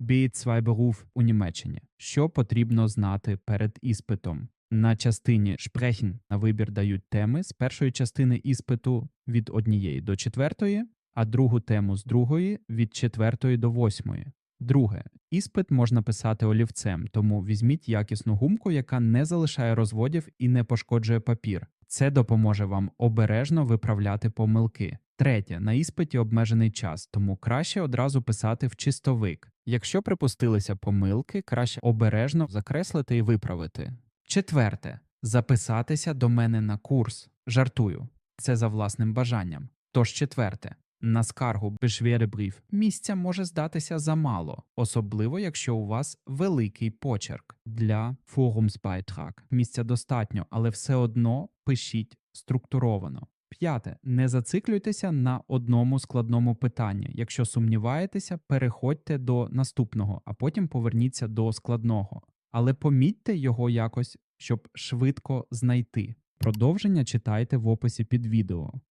B2 Beruf у Німеччині. Що потрібно знати перед іспитом? На частині Sprechen на вибір дають теми з першої частини іспиту від однієї до четвертої, а другу тему з другої від четвертої до восьмої. Друге, іспит можна писати олівцем, тому візьміть якісну гумку, яка не залишає розводів і не пошкоджує папір. Це допоможе вам обережно виправляти помилки. Третє, на іспиті обмежений час, тому краще одразу писати в чистовик. Якщо припустилися помилки, краще обережно закреслити і виправити. Четверте, записатися до мене на курс. Жартую, це за власним бажанням. Тож четверте, на скаргу Beschwerdebrief місця може здатися замало, особливо якщо у вас великий почерк. Для Forumsbeitrag місця достатньо, але все одно пишіть структуровано. П'яте. Не зациклюйтеся на одному складному питанні. Якщо сумніваєтеся, переходьте до наступного, а потім поверніться до складного. Але помітьте його якось, щоб швидко знайти. Продовження читайте в описі під відео.